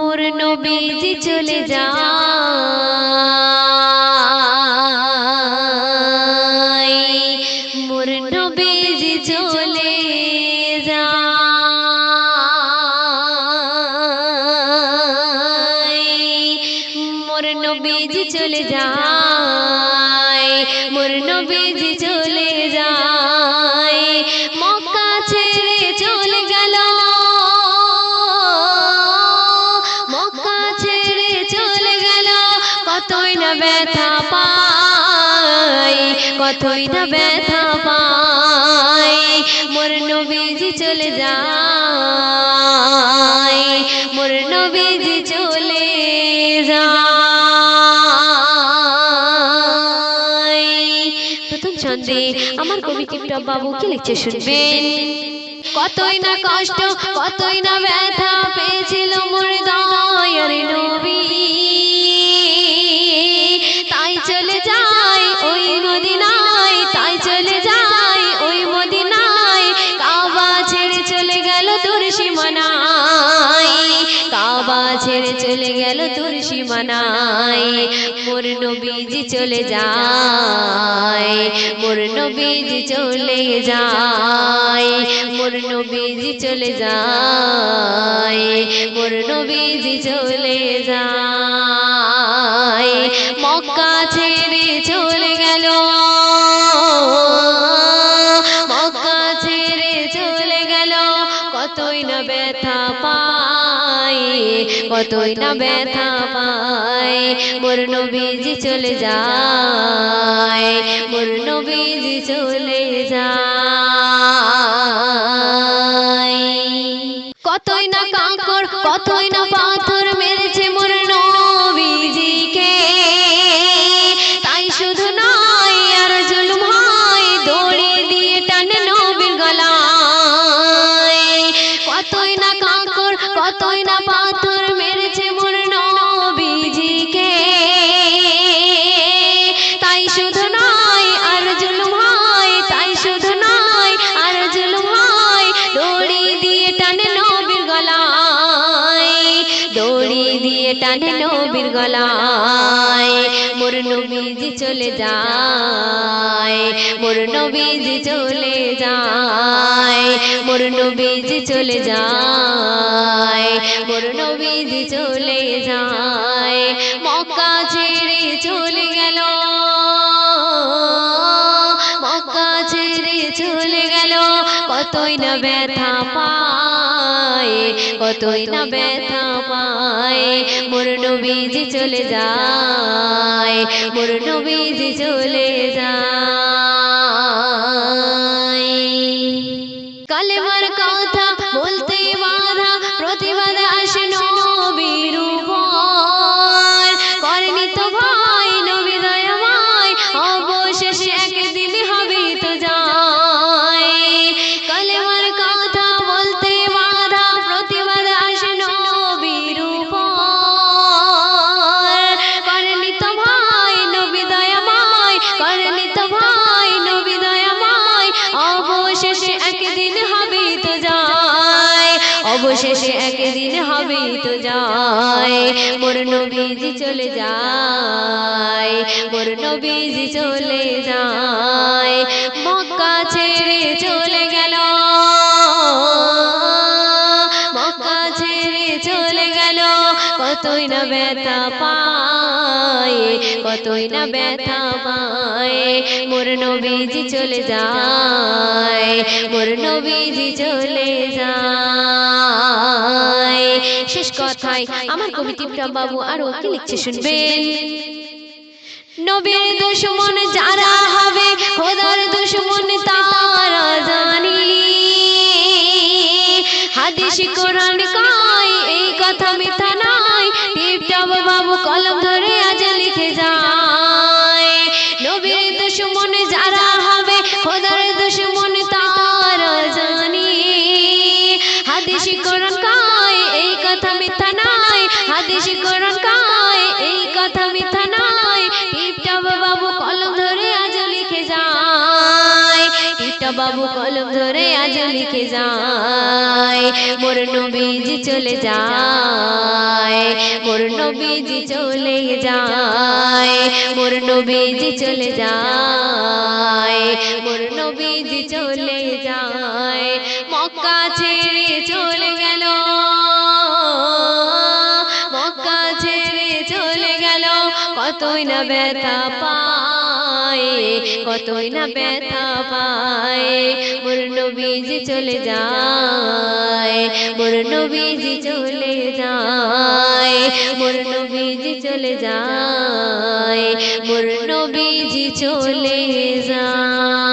মোর নবীজি চলে নবীজি চলে যায়। মোর নবীজি চলে যায়। মোর নবীজি চলে কতই না ব্যথা পাই কতই না ব্যথা পাই মোর নবীজি চলে যায়, মোর নবীজি চলে যায়। প্রথম ছন্দে আমার কবি টিপটপ বাবু কি লিখছে শুনবেন কতই না কষ্ট, কতই না ব্যথা পেয়েছিল মোর দয়ার নবী। কাবা ছেড়ে চলে গেল তোর সীমানায় মোর নবীজি চলে যায়। মোর নবীজি চলে যায়। মোর নবীজি চলে যায়। মোর নবীজি চলে যায়। কতই না ব্যথা পায় মোর নবীজি চলে যায়, মোর নবীজি চলে যায়। কতই না কাঁকর, কতই না পাথর মেরেছে মোর টানে নবীর গলায়। মোর নবীজি চলে যায়, মোর নবীজি চলে যায়, মোর নবীজি চলে যায়, মোর নবীজি চলে যায়। মক্কা ছেড়ে চলে কতই না ব্যথা পায় কতই না ব্যথা পায়। মোর নবীজি চলে যায়, মোর নবীজি চলে যায়। অবশেষে একদিন হবে তো যায়। মোর নবীজি চলে যায়। মোর নবীজি চলে যায়। মক্কা ছেড়ে চলে গেল। মক্কা ছেড়ে চলে গেল। কতই না ব্যথা পায়, কতই না ব্যথা পায়। মোর নবীজি চলে যায়, মোর নবীজি চলে যায়। শেষ কথায় আমার কবি টিপটপ বাবু আরও কি লিখছে শুনবেন? নবীর দুশ্মন যারা হবে, খোদার দুশ্মন তারা জানি। হাদিস কোরআন কয়, এই কথা মিথ্যা নয়। টিপটপ বাবু কলম বাবু কলম ধরে আজ লিখে যায়। মোর নবীজি চলে যায়। মোর নবীজি চলে যায়। মোর নবীজি চলে যায়। মোর নবীজি চলে যায়। মক্কা ছেড়ে চলে গেল। মক্কা ছেড়ে চলে গেল। কতই না ব্যথা পায়। কতই না ব্যথা পায়। মোর নবীজি চলে যায়। মোর নবীজি চলে যায়। মোর নবীজি চলে যায়। মোর নবীজি চলে যায়।